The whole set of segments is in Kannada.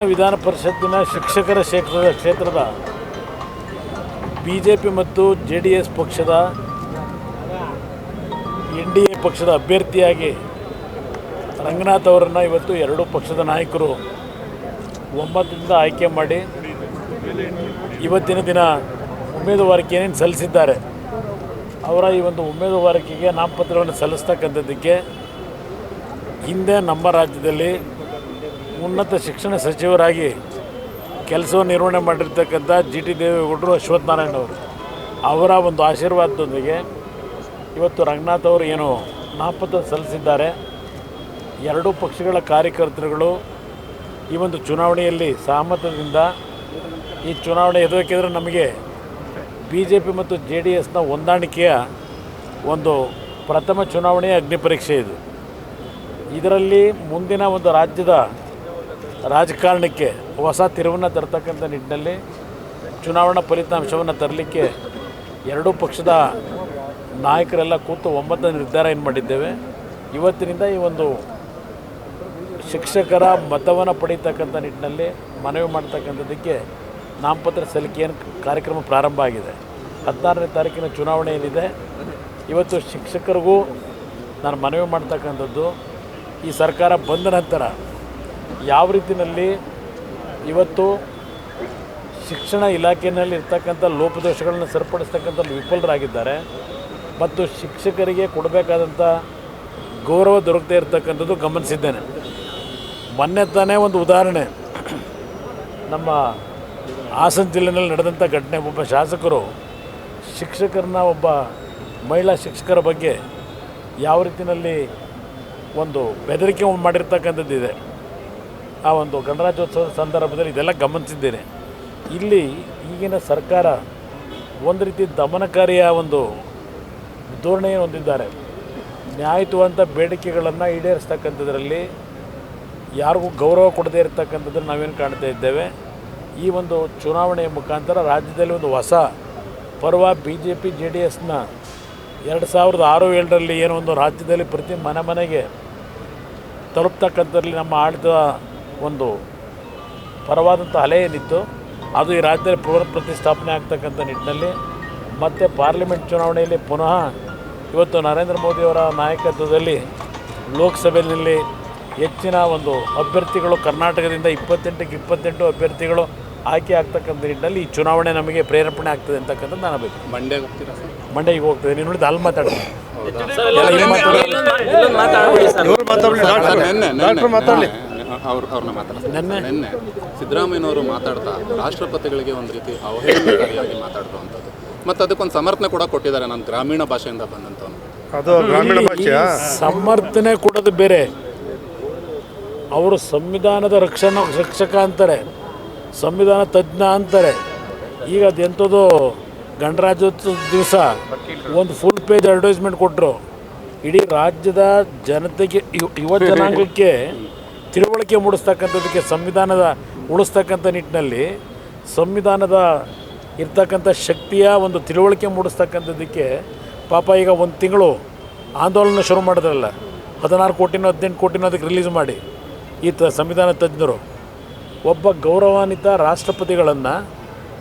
ವಿಧಾನ ಪರಿಷತ್ತಿನ ಶಿಕ್ಷಕರ ಕ್ಷೇತ್ರದ ಕ್ಷೇತ್ರದ ಬಿ ಜೆ ಪಿ ಮತ್ತು ಜೆ ಡಿ ಎಸ್ ಪಕ್ಷದ ಎನ್ ಡಿ ಎ ಪಕ್ಷದ ಅಭ್ಯರ್ಥಿಯಾಗಿ ರಂಗನಾಥ್ ಅವರನ್ನು ಇವತ್ತು ಎರಡೂ ಪಕ್ಷದ ನಾಯಕರು ಒಂಬತ್ತರಿಂದ ಆಯ್ಕೆ ಮಾಡಿ ಇವತ್ತಿನ ದಿನ ಉಮೇದುವಾರಿಕೆಯನ್ನು ಸಲ್ಲಿಸಿದ್ದಾರೆ? ಅವರ ಈ ಒಂದು ಉಮೇದುವಾರಿಕೆಗೆ ನಾಮಪತ್ರವನ್ನು ಸಲ್ಲಿಸ್ತಕ್ಕಂಥದ್ದಕ್ಕೆ ಹಿಂದೆ ನಮ್ಮ ರಾಜ್ಯದಲ್ಲಿ ಉನ್ನತ ಶಿಕ್ಷಣ ಸಚಿವರಾಗಿ ಕೆಲಸವನ್ನು ನಿರ್ವಹಣೆ ಮಾಡಿರ್ತಕ್ಕಂಥ ಜಿ ಟಿ ದೇವೇಗೌಡರು ಅಶ್ವಥ್ ನಾರಾಯಣ ಅವರು. ಅವರ ಒಂದು ಆಶೀರ್ವಾದದೊಂದಿಗೆ ಇವತ್ತು ರಂಗನಾಥ್ ಅವರು ಏನು ನಾಪತ್ರ ಸಲ್ಲಿಸಿದ್ದಾರೆ. ಎರಡೂ ಪಕ್ಷಗಳ ಕಾರ್ಯಕರ್ತರುಗಳು ಈ ಒಂದು ಚುನಾವಣೆಯಲ್ಲಿ ಸಹಮತದಿಂದ ಈ ಚುನಾವಣೆ ಎದುರಿಕಿದ್ರೆ ನಮಗೆ ಬಿ ಜೆ ಪಿ ಮತ್ತು ಜೆ ಡಿ ಎಸ್ನ ಹೊಂದಾಣಿಕೆಯ ಒಂದು ಪ್ರಥಮ ಚುನಾವಣೆಯ ಅಗ್ನಿಪರೀಕ್ಷೆ ಇದು. ಇದರಲ್ಲಿ ಮುಂದಿನ ಒಂದು ರಾಜ್ಯದ ರಾಜಕಾರಣಕ್ಕೆ ಹೊಸ ತಿರುವನ್ನು ತರ್ತಕ್ಕಂಥ ನಿಟ್ಟಿನಲ್ಲಿ ಚುನಾವಣಾ ಫಲಿತಾಂಶವನ್ನು ತರಲಿಕ್ಕೆ ಎರಡೂ ಪಕ್ಷದ ನಾಯಕರೆಲ್ಲ ಕೂತು ಒಂಬತ್ತು ನಿರ್ಧಾರ ಏನು ಮಾಡಿದ್ದೇವೆ. ಇವತ್ತಿನಿಂದ ಈ ಒಂದು ಶಿಕ್ಷಕರ ಮತವನ್ನು ಪಡೀತಕ್ಕಂಥ ನಿಟ್ಟಿನಲ್ಲಿ ಮನವಿ ಮಾಡ್ತಕ್ಕಂಥದ್ದಕ್ಕೆ ನಾಮಪತ್ರ ಸಲ್ಲಿಕೆಯನ್ನು ಕಾರ್ಯಕ್ರಮ ಪ್ರಾರಂಭ ಆಗಿದೆ. ಹದಿನಾರನೇ ತಾರೀಕಿನ ಚುನಾವಣೆ ಏನಿದೆ. ಇವತ್ತು ಶಿಕ್ಷಕರಿಗೂ ನಾನು ಮನವಿ ಮಾಡ್ತಕ್ಕಂಥದ್ದು ಈ ಸರ್ಕಾರ ಬಂದ ನಂತರ ಯಾವ ರೀತಿಯಲ್ಲಿ ಇವತ್ತು ಶಿಕ್ಷಣ ಇಲಾಖೆಯಲ್ಲಿ ಇರ್ತಕ್ಕಂಥ ಲೋಪದೋಷಗಳನ್ನು ಸರಿಪಡಿಸ್ತಕ್ಕಂಥ ವಿಫಲರಾಗಿದ್ದಾರೆ. ಮತ್ತು ಶಿಕ್ಷಕರಿಗೆ ಕೊಡಬೇಕಾದಂಥ ಗೌರವ ದೊರಕದೇ ಇರತಕ್ಕಂಥದ್ದು ಗಮನಿಸಿದ್ದೇನೆ. ಮೊನ್ನೆ ತಾನೇ ಒಂದು ಉದಾಹರಣೆ. ನಮ್ಮ ಹಾಸನ ಜಿಲ್ಲೆಯಲ್ಲಿ ನಡೆದಂಥ ಘಟನೆ. ಒಬ್ಬ ಶಾಸಕರು ಶಿಕ್ಷಕರನ್ನ ಒಬ್ಬ ಮಹಿಳಾ ಶಿಕ್ಷಕರ ಬಗ್ಗೆ ಯಾವ ರೀತಿಯಲ್ಲಿ ಒಂದು ಬೆದರಿಕೆ ಮಾಡಿರ್ತಕ್ಕಂಥದ್ದಿದೆ. ಆ ಒಂದು ಗಣರಾಜ್ಯೋತ್ಸವದ ಸಂದರ್ಭದಲ್ಲಿ ಇದೆಲ್ಲ ಗಮನಿಸಿದ್ದೇನೆ. ಇಲ್ಲಿ ಈಗಿನ ಸರ್ಕಾರ ಒಂದು ರೀತಿ ದಮನಕಾರಿಯ ಒಂದು ಧೋರಣೆಯನ್ನು ಹೊಂದಿದ್ದಾರೆ. ನ್ಯಾಯಯುತವಂತ ಬೇಡಿಕೆಗಳನ್ನು ಈಡೇರಿಸ್ತಕ್ಕಂಥದ್ರಲ್ಲಿ ಯಾರಿಗೂ ಗೌರವ ಕೊಡದೇ ಇರತಕ್ಕಂಥದ್ದನ್ನು ನಾವೇನು ಕಾಣ್ತಾ ಇದ್ದೇವೆ. ಈ ಒಂದು ಚುನಾವಣೆಯ ಮುಖಾಂತರ ರಾಜ್ಯದಲ್ಲಿ ಒಂದು ಹೊಸ ಪರ್ವ B J P J D ಎಸ್ನ ಎರಡು ಸಾವಿರದ ಆರು ಏಳರಲ್ಲಿ ಏನೋ ಒಂದು ರಾಜ್ಯದಲ್ಲಿ ಪ್ರತಿ ಮನೆ ಮನೆಗೆ ತಲುಪ್ತಕ್ಕಂಥದ್ರಲ್ಲಿ ನಮ್ಮ ಆಡಳಿತ ಒಂದು ಪರವಾದಂಥ ಅಲೆ ಏನಿತ್ತು ಅದು ಈ ರಾಜ್ಯದಲ್ಲಿ ಪುನರ್ ಪ್ರತಿಷ್ಠಾಪನೆ ಆಗ್ತಕ್ಕಂಥ ನಿಟ್ಟಿನಲ್ಲಿ ಮತ್ತು ಪಾರ್ಲಿಮೆಂಟ್ ಚುನಾವಣೆಯಲ್ಲಿ ಪುನಃ ಇವತ್ತು ನರೇಂದ್ರ ಮೋದಿಯವರ ನಾಯಕತ್ವದಲ್ಲಿ ಲೋಕಸಭೆಯಲ್ಲಿ ಹೆಚ್ಚಿನ ಒಂದು ಅಭ್ಯರ್ಥಿಗಳು ಕರ್ನಾಟಕದಿಂದ ಇಪ್ಪತ್ತೆಂಟಕ್ಕೆ ಇಪ್ಪತ್ತೆಂಟು ಅಭ್ಯರ್ಥಿಗಳು ಆಯ್ಕೆ ಆಗ್ತಕ್ಕಂಥ ನಿಟ್ಟಿನಲ್ಲಿ ಈ ಚುನಾವಣೆ ನಮಗೆ ಪ್ರೇರೇಪಣೆ ಆಗ್ತದೆ ಅಂತಕ್ಕಂಥದ್ದು ನಾನು ಬೇಕು ಮಂಡ್ಯ ಹೋಗ್ತೀರಾ ಸರ್ ಮಂಡ್ಯಗೆ ಹೋಗ್ತದೆ ನೀನು ನೋಡಿದ ಅಲ್ಲಿ ಮಾತಾಡ್ತೀನಿ ಮಾತಾಡಲಿ ಡಾಕ್ಟರ್ ಸರ್, ನೆನ್ನೆ ಡಾಕ್ಟ್ರು ಮಾತಾಡ್ಲಿ ಅವ್ರು ಅವ್ರನ್ನ ಮಾತಾಡ್ತಾರೆ ನೆನ್ನೆ. ನಿನ್ನೆ ಸಿದ್ದರಾಮಯ್ಯನವರು ಮಾತಾಡ್ತಾ ರಾಷ್ಟ್ರಪತಿಗಳಿಗೆ ಒಂದು ರೀತಿ ಅವಹೇಳನಕಾರಿಯಾಗಿ ಮಾತಾಡಿರುವಂಥದ್ದು ಮತ್ತು ಅದಕ್ಕೊಂದು ಸಮರ್ಥನೆ ಕೂಡ ಕೊಟ್ಟಿದ್ದಾರೆ ನಾನು ಗ್ರಾಮೀಣ ಭಾಷೆಯಿಂದ ಬಂದಂಥವ್ನು. ಅದು ಗ್ರಾಮೀಣ ಭಾಷೆ ಸಮರ್ಥನೆ ಕೊಡೋದು ಬೇರೆ. ಅವರು ಸಂವಿಧಾನದ ರಕ್ಷಣಾ ರಕ್ಷಕ ಅಂತಾರೆ ಸಂವಿಧಾನ ತಜ್ಞ ಅಂತಾರೆ. ಈಗ ಅದು ಎಂಥದ್ದು ಗಣರಾಜ್ಯೋತ್ಸವ ದಿವಸ ಒಂದು ಫುಲ್ ಪೇಜ್ ಅಡ್ವರ್ಟೈಸ್ಮೆಂಟ್ ಕೊಟ್ಟರು ಇಡೀ ರಾಜ್ಯದ ಜನತೆಗೆ ಯುವ- ಯುವ ಜನಾಂಗಕ್ಕೆ ತಿಳುವಳಿಕೆ ಮೂಡಿಸ್ತಕ್ಕಂಥದ್ದಕ್ಕೆ ಸಂವಿಧಾನದ ಉಳಿಸ್ತಕ್ಕಂಥ ನಿಟ್ಟಿನಲ್ಲಿ ಸಂವಿಧಾನದ ಇರ್ತಕ್ಕಂಥ ಶಕ್ತಿಯ ಒಂದು ತಿಳುವಳಿಕೆ ಮೂಡಿಸ್ತಕ್ಕಂಥದ್ದಕ್ಕೆ ಪಾಪ ಈಗ ಒಂದು ತಿಂಗಳು ಆಂದೋಲನ ಶುರು ಮಾಡಿದ್ರಲ್ಲ, ಹದಿನಾರು ಕೋಟಿನೋ ಹದಿನೆಂಟು ಕೋಟಿನೋ ಅದಕ್ಕೆ ರಿಲೀಸ್ ಮಾಡಿ ಈ ತ ಸಂವಿಧಾನ ತಜ್ಞರು. ಒಬ್ಬ ಗೌರವಾನ್ವಿತ ರಾಷ್ಟ್ರಪತಿಗಳನ್ನು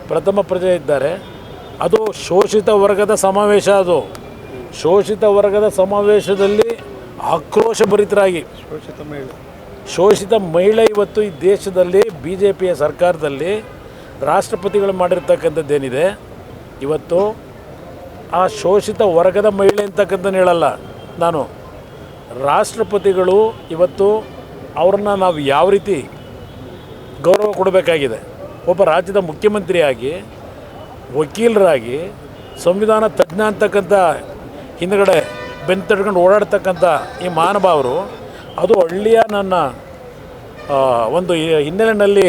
ಪ್ರಥಮ ಪ್ರಜೆ ಇದ್ದಾರೆ. ಅದು ಶೋಷಿತ ವರ್ಗದ ಸಮಾವೇಶ ಅದು. ಶೋಷಿತ ವರ್ಗದ ಸಮಾವೇಶದಲ್ಲಿ ಆಕ್ರೋಶಭರಿತರಾಗಿ ಶೋಷಿತ ಮಹಿಳೆ. ಶೋಷಿತ ಮಹಿಳೆ ಇವತ್ತು ಈ ದೇಶದಲ್ಲಿ ಬಿ ಜೆ ಪಿಯ ಸರ್ಕಾರದಲ್ಲಿ ರಾಷ್ಟ್ರಪತಿಗಳು ಮಾಡಿರ್ತಕ್ಕಂಥದ್ದೇನಿದೆ? ಇವತ್ತು ಆ ಶೋಷಿತ ವರ್ಗದ ಮಹಿಳೆ ಅಂತಕ್ಕಂಥ ಹೇಳಲ್ಲ ನಾನು. ರಾಷ್ಟ್ರಪತಿಗಳು ಇವತ್ತು ಅವ್ರನ್ನ ನಾವು ಯಾವ ರೀತಿ ಗೌರವ ಕೊಡಬೇಕಾಗಿದೆ? ಒಬ್ಬ ರಾಜ್ಯದ ಮುಖ್ಯಮಂತ್ರಿಯಾಗಿ, ವಕೀಲರಾಗಿ, ಸಂವಿಧಾನ ತಜ್ಞ ಅಂತಕ್ಕಂಥ ಹಿಂದುಗಡೆ ಬೆನ್ನು ತಡ್ಕೊಂಡು ಓಡಾಡ್ತಕ್ಕಂಥ ಈ ಮಹಾನುಭಾವರು ಅದು ಹಳ್ಳಿಯ ನನ್ನ ಒಂದು ಹಿನ್ನೆಲೆಯಲ್ಲಿ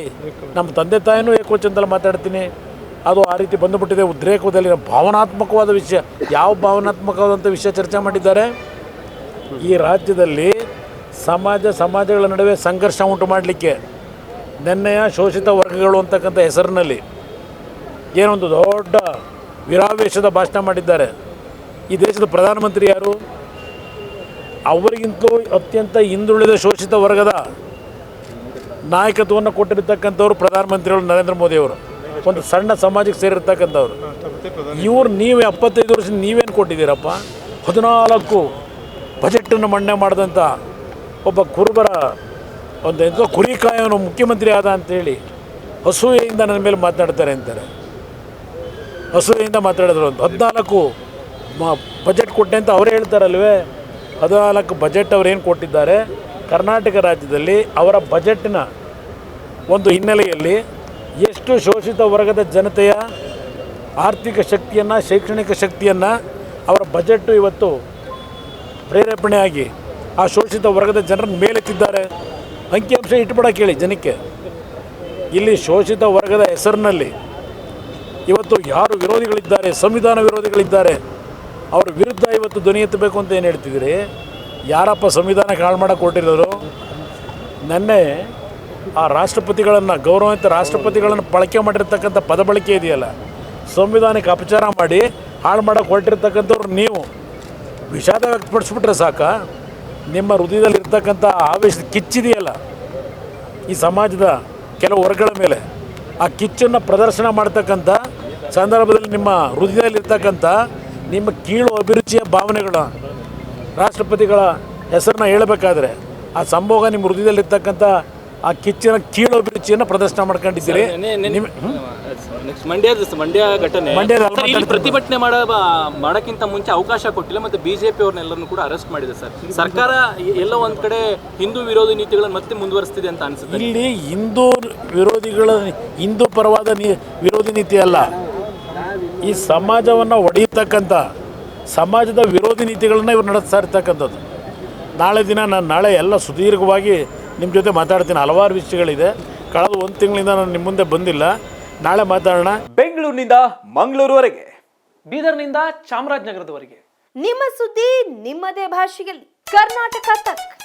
ನಮ್ಮ ತಂದೆ ತಾಯಿನೂ ಏಕವಚನದಲ್ಲಿ ಮಾತಾಡ್ತೀನಿ. ಅದು ಆ ರೀತಿ ಬಂದುಬಿಟ್ಟಿದೆ. ಉದ್ರೇಕದಲ್ಲಿ ಭಾವನಾತ್ಮಕವಾದ ವಿಷಯ, ಯಾವ ಭಾವನಾತ್ಮಕವಾದಂಥ ವಿಷಯ ಚರ್ಚೆ ಮಾಡಿದ್ದಾರೆ? ಈ ರಾಜ್ಯದಲ್ಲಿ ಸಮಾಜ, ಸಮಾಜಗಳ ನಡುವೆ ಸಂಘರ್ಷ ಉಂಟು ಮಾಡಲಿಕ್ಕೆ ನೆನ್ನೆಯ ಶೋಷಿತ ವರ್ಗಗಳು ಅಂತಕ್ಕಂಥ ಹೆಸರಿನಲ್ಲಿ ಏನೊಂದು ದೊಡ್ಡ ವಿರಾವೇಶದ ಭಾಷಣ ಮಾಡಿದ್ದಾರೆ. ಈ ದೇಶದ ಪ್ರಧಾನಮಂತ್ರಿ ಯಾರು? ಅವರಿಗಿಂತಲೂ ಅತ್ಯಂತ ಹಿಂದುಳಿದ ಶೋಷಿತ ವರ್ಗದ ನಾಯಕತ್ವವನ್ನು ಕೊಟ್ಟಿರ್ತಕ್ಕಂಥವ್ರು ಪ್ರಧಾನಮಂತ್ರಿಗಳು ನರೇಂದ್ರ ಮೋದಿಯವರು ಒಂದು ಸಣ್ಣ ಸಮಾಜಕ್ಕೆ ಸೇರಿರ್ತಕ್ಕಂಥವ್ರು. ಇವ್ರು ನೀವು ಎಪ್ಪತ್ತೈದು ವರ್ಷ ನೀವೇನು ಕೊಟ್ಟಿದ್ದೀರಪ್ಪ? ಹದಿನಾಲ್ಕು ಬಜೆಟನ್ನು ಮಂಡನೆ ಮಾಡಿದಂಥ ಒಬ್ಬ ಕುರುಬರ, ಒಂದು ಎಂಥ ಕುರಿ ಕಾಯೋನು ಮುಖ್ಯಮಂತ್ರಿ ಆದ ಅಂತೇಳಿ ಹಸುವೆಯಿಂದ ನನ್ನ ಮೇಲೆ ಮಾತನಾಡ್ತಾರೆ ಅಂತಾರೆ. ಹಸುವೆಯಿಂದ ಮಾತಾಡಿದ್ರು ಒಂದು ಹದಿನಾಲ್ಕು ಬಜೆಟ್ ಕೊಟ್ಟೆ ಅಂತ ಅವರೇ ಹೇಳ್ತಾರಲ್ವೇ? ಹದಿನಾಲ್ಕು ಬಜೆಟ್ ಅವ್ರೇನು ಕೊಟ್ಟಿದ್ದಾರೆ, ಕರ್ನಾಟಕ ರಾಜ್ಯದಲ್ಲಿ ಅವರ ಬಜೆಟ್ನ ಒಂದು ಹಿನ್ನೆಲೆಯಲ್ಲಿ ಎಷ್ಟು ಶೋಷಿತ ವರ್ಗದ ಜನತೆಯ ಆರ್ಥಿಕ ಶಕ್ತಿಯನ್ನು, ಶೈಕ್ಷಣಿಕ ಶಕ್ತಿಯನ್ನು ಅವರ ಬಜೆಟ್ಟು ಇವತ್ತು ಪ್ರೇರೇಪಣೆಯಾಗಿ ಆ ಶೋಷಿತ ವರ್ಗದ ಜನರನ್ನು ಮೇಲೆತ್ತಿದ್ದಾರೆ. ಅಂಕಿಅಂಶ ಇಟ್ಬಿಡೋಕೆ ಕೇಳಿ ಜನಕ್ಕೆ. ಇಲ್ಲಿ ಶೋಷಿತ ವರ್ಗದ ಹೆಸರಿನಲ್ಲಿ ಇವತ್ತು ಯಾರು ವಿರೋಧಿಗಳಿದ್ದಾರೆ, ಸಂವಿಧಾನ ವಿರೋಧಿಗಳಿದ್ದಾರೆ ಅವ್ರ ವಿರುದ್ಧ ಇವತ್ತು ಧ್ವನಿ ಎತ್ತಬೇಕು ಅಂತ ಏನು ಹೇಳ್ತಿದ್ದೀರಿ? ಯಾರಪ್ಪ ಸಂವಿಧಾನ ಹಾಳು ಮಾಡೋಕೆ ಕೊಟ್ಟಿರೋರು ನೆನ್ನೆ ಆ ರಾಷ್ಟ್ರಪತಿಗಳನ್ನು ಗೌರವಿತ ರಾಷ್ಟ್ರಪತಿಗಳನ್ನು ಬಳಕೆ ಮಾಡಿರ್ತಕ್ಕಂಥ ಪದ ಬಳಕೆ ಇದೆಯಲ್ಲ, ಸಂವಿಧಾನಕ್ಕೆ ಅಪಚಾರ ಮಾಡಿ ಹಾಳು ಮಾಡಕ್ಕೆ ಹೊರಟಿರ್ತಕ್ಕಂಥವ್ರು ನೀವು. ವಿಷಾದ ವ್ಯಕ್ತಪಡಿಸ್ಬಿಟ್ರೆ ಸಾಕ? ನಿಮ್ಮ ಹೃದಯದಲ್ಲಿ ಇರ್ತಕ್ಕಂಥ ಆವೇಶ ಕಿಚ್ಚಿದೆಯಲ್ಲ ಈ ಸಮಾಜದ ಕೆಲವು ವರ್ಗಗಳ ಮೇಲೆ. ಆ ಕಿಚ್ಚನ್ನು ಪ್ರದರ್ಶನ ಮಾಡ್ತಕ್ಕಂಥ ಸಂದರ್ಭದಲ್ಲಿ ನಿಮ್ಮ ಹೃದಯದಲ್ಲಿರ್ತಕ್ಕಂಥ ನಿಮ್ಮ ಕೀಳು ಅಭಿರುಚಿಯ ಭಾವನೆಗಳ ರಾಷ್ಟ್ರಪತಿಗಳ ಹೆಸರನ್ನ ಹೇಳಬೇಕಾದ್ರೆ ಆ ಸಂಭೋಗ ನಿಮ್ಮ ಹೃದಯದಲ್ಲಿರ್ತಕ್ಕಂಥ ಆ ಕಿಚ್ಚಿನ ಕೀಳು ಅಭಿರುಚಿಯನ್ನು ಪ್ರದರ್ಶನ ಮಾಡ್ಕೊಂಡಿದ್ದೀರಿ. ಮಂಡ್ಯ ಮಂಡ್ಯ ಘಟನೆ. ಪ್ರತಿಭಟನೆ ಮಾಡ ಮಾಡೋಕ್ಕಿಂತ ಮುಂಚೆ ಅವಕಾಶ ಕೊಟ್ಟಿಲ್ಲ ಮತ್ತೆ ಬಿಜೆಪಿ ಅವ್ರನ್ನೆಲ್ಲರನ್ನು ಕೂಡ ಅರೆಸ್ಟ್ ಮಾಡಿದೆ ಸರ್. ಸರ್ಕಾರ ಎಲ್ಲ ಒಂದ್ ಕಡೆ ಹಿಂದೂ ವಿರೋಧಿ ನೀತಿಗಳನ್ನು ಮತ್ತೆ ಮುಂದುವರಿಸ್ತಿದೆ ಅಂತ ಅನ್ಸುತ್ತೆ. ಇಲ್ಲಿ ಹಿಂದೂ ವಿರೋಧಿಗಳ ಹಿಂದೂ ಪರವಾದ ವಿರೋಧಿ ನೀತಿ ಅಲ್ಲ. ಈ ಸಮಾಜವನ್ನು ಒಡೆಯತಕ್ಕಂಥ ಸಮಾಜದ ವಿರೋಧಿ ನೀತಿಗಳನ್ನ ಇವ್ರು ನಡೆಸ್ತಾ ಇರ್ತಕ್ಕಂಥದ್ದು. ನಾಳೆ ದಿನ ನಾನು ನಾಳೆ ಎಲ್ಲ ಸುದೀರ್ಘವಾಗಿ ನಿಮ್ಮ ಜೊತೆ ಮಾತಾಡ್ತೀನಿ. ಹಲವಾರು ವಿಷಯಗಳಿದೆ. ಕಳೆದ ಒಂದು ತಿಂಗಳಿಂದ ನಾನು ನಿಮ್ಮ ಮುಂದೆ ಬಂದಿಲ್ಲ. ನಾಳೆ ಮಾತಾಡೋಣ. ಬೆಂಗಳೂರಿನಿಂದ ಮಂಗಳೂರುವರೆಗೆ. ಬೀದರ್ನಿಂದ ಚಾಮರಾಜನಗರದವರೆಗೆ. ನಿಮ್ಮ ಸುದ್ದಿ ನಿಮ್ಮದೇ ಭಾಷೆಯಲ್ಲಿ. ಕರ್ನಾಟಕ ತಕ್.